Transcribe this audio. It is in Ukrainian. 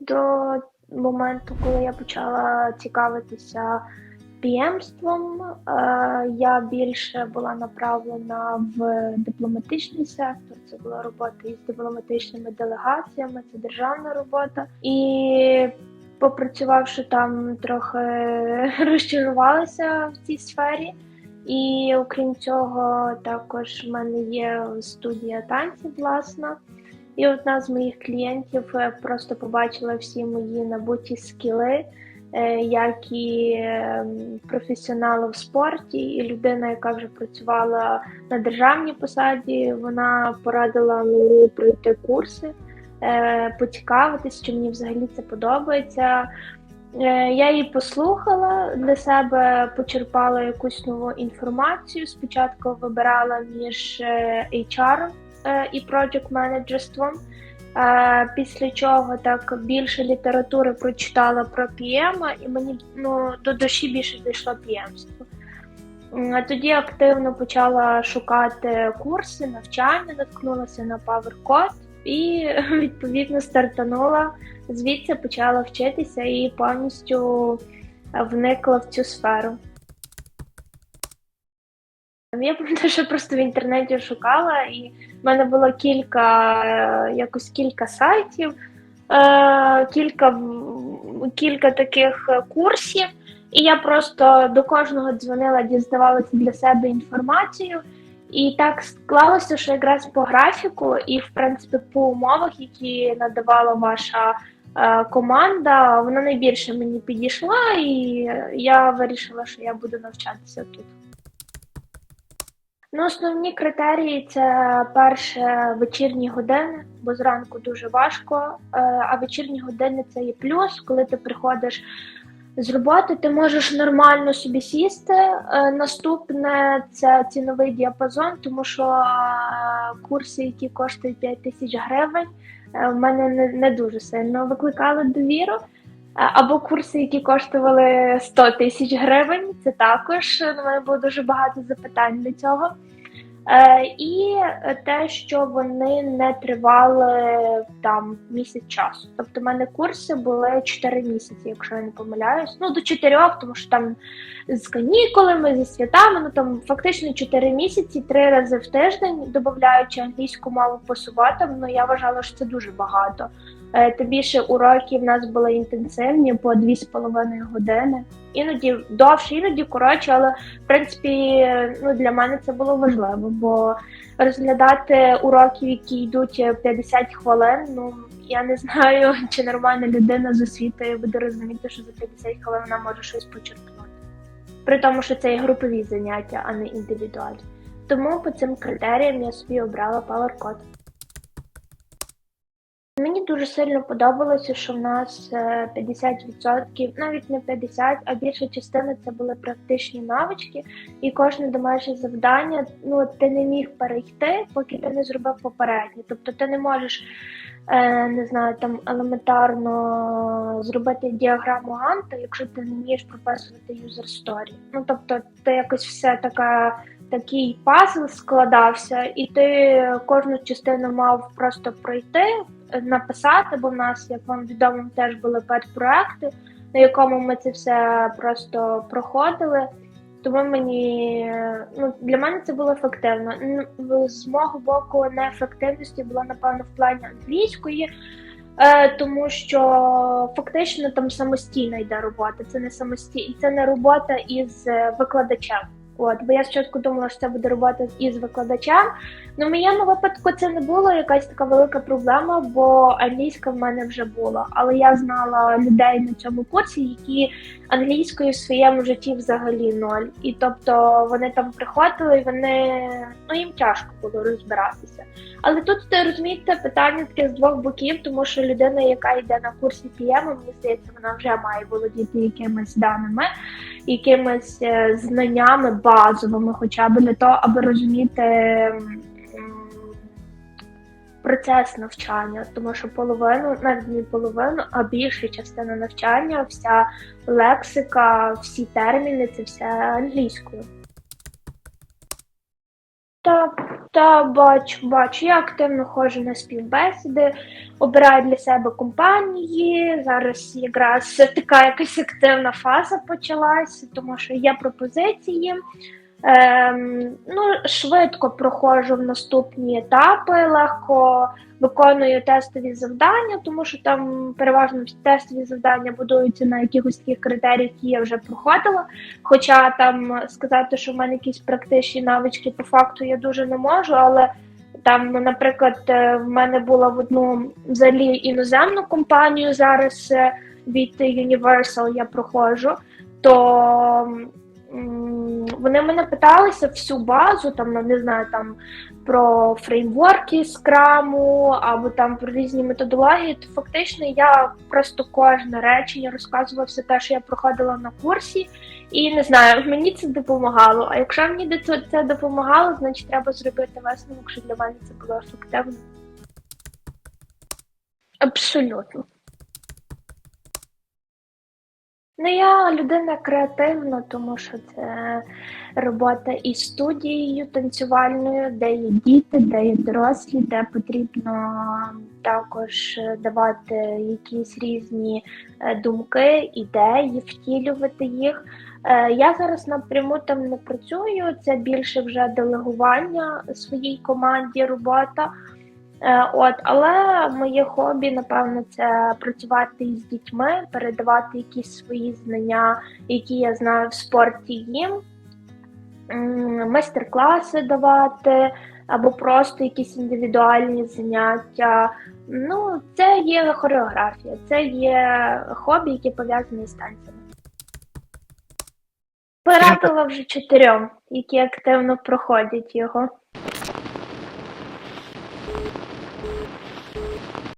До моменту, коли я почала цікавитися піємством, е, я більше була направлена в дипломатичний сектор. Це була робота із дипломатичними делегаціями, це державна робота. І попрацювавши там, трохи розчарувалася в цій сфері. І окрім цього, також в мене є студія танців, власна. І одна з моїх клієнтів е, просто побачила всі мої набуті скіли, е, як і е, професіонала в спорті, і людина, яка вже працювала на державній посаді, вона порадила мені пройти курси, е, поцікавитись, чи мені взагалі це подобається. Е, Я її послухала для себе, почерпала якусь нову інформацію. Спочатку вибирала між е, HR е, і project менеджерством. Після чого так більше літератури прочитала про PM, і мені ну, до душі більше дійшло піємство. Тоді активно почала шукати курси, навчання, наткнулася на PowerCode і відповідно стартанула. Звідси почала вчитися і повністю е, вникла в цю сферу. Я пам'ятаю, просто в інтернеті шукала, і в мене було кілька, е, якось кілька сайтів, е, кілька, кілька таких курсів, і я просто до кожного дзвонила, дізнавалася для себе інформацію. І так склалося, що якраз по графіку і, в принципі, по умовах, які надавала ваша е, команда, вона найбільше мені підійшла, і я вирішила, що я буду навчатися тут. Ну, основні критерії це перше вечірні години, бо зранку дуже важко. е, А вечірні години це є плюс, коли ти приходиш з роботи, ти можеш нормально собі сісти. Е, Наступне це ціновий діапазон, тому що е, курси, які коштують 5 тисяч гривень, е, в мене не, дуже сильно викликали довіру. Або курси, які коштували 100 тисяч гривень, це також на мене було дуже багато запитань для цього. Е, і те, що вони не тривали там місяць часу. Тобто, в мене курси були 4 місяці, якщо я не помиляюсь. Ну, до 4, тому що там з канікулами, зі святами, ну там фактично 4 місяці, 3 рази в тиждень, додаючи англійську мову по суботам. Ну я вважала, що це дуже багато. Е, Тим більше уроки в нас були інтенсивні по 2,5 години. Іноді довше, іноді коротше, але в принципі ну, для мене це було важливо, бо розглядати уроків, які йдуть 50 хвилин, ну я не знаю, чи нормальна людина з освітою буде розуміти, що за 50 хвилин вона може щось почерпнути. При тому, що це є групові заняття, а не індивідуальні. Тому по цим критеріям я собі обрала PowerCode. Мені дуже сильно подобалося, що в нас е, 50%, навіть не 50%, а більша частина це були практичні навички, і кожне домашнє завдання ну ти не міг перейти, поки ти не зробив попереднє. Тобто ти не можеш е, не знаю, там елементарно зробити діаграму Ганта, якщо ти не вмієш прописувати юзер сторі. Ну тобто, ти якось все така. Такий пазл складався, і ти кожну частину мав просто пройти, написати, бо в нас, як вам відомо, теж були педпроекти, на якому ми це все просто проходили. Тому мені ну для мене це було ефективно. З мого боку, неефективності була напевно в плані англійської, е, тому що фактично там самостійно йде робота. Це не самостійно, це не робота із викладачем. От, бо я спочатку думала, що це буде робота із викладачем. Ну, в моєму випадку це не було якась така велика проблема, бо англійська в мене вже була. Але я знала людей на цьому курсі, які англійською в своєму житті взагалі ноль. І тобто вони там приходили, і вони ну їм тяжко було розбиратися. Але тут розумієте питання таке з двох боків, тому що людина, яка йде на курсі PM, мені здається, вона вже має володіти якимись даними, якимись е, знаннями базовими, хоча б для того, аби розуміти. Процес навчання, тому що половину, навіть не половину, а більша частина навчання, вся лексика, всі терміни це все англійською. Так, Та бачу, бачу. Я активно ходжу на співбесіди, обираю для себе компанії. Зараз якраз така якась активна фаза почалася, тому що є пропозиції. Ем, ну, швидко проходжу в наступні етапи, легко виконую тестові завдання, тому що там переважно тестові завдання будуються на якихось таких критеріях, які я вже проходила. Хоча там сказати, що в мене якісь практичні навички по факту я дуже не можу, але там, наприклад, е, в мене була в одну взагалі іноземну компанію зараз е, від Universal я проходжу, то вони мене питалися всю базу, там, ну, не знаю, там про фреймворки скраму або там про різні методології, то фактично я просто кожне речення розказувала все те, що я проходила на курсі, і не знаю, мені це допомагало. А якщо мені це допомагало, значить треба зробити висновок, що для мене це було ефективно. Абсолютно. Ну, я людина креативна, тому що це робота із студією танцювальною, де є діти, де є дорослі, де потрібно також давати якісь різні е, думки, ідеї, втілювати їх. Е, Я зараз напряму там не працюю, це більше вже делегування своїй команді, робота. Е, От, але моє хобі, напевно, це працювати із дітьми, передавати якісь свої знання, які я знаю в спорті їм, майстер-класи давати, або просто якісь індивідуальні заняття. Ну, це є хореографія, це є хобі, яке пов'язане з танцями. Порадила вже чотирьом, які активно проходять його.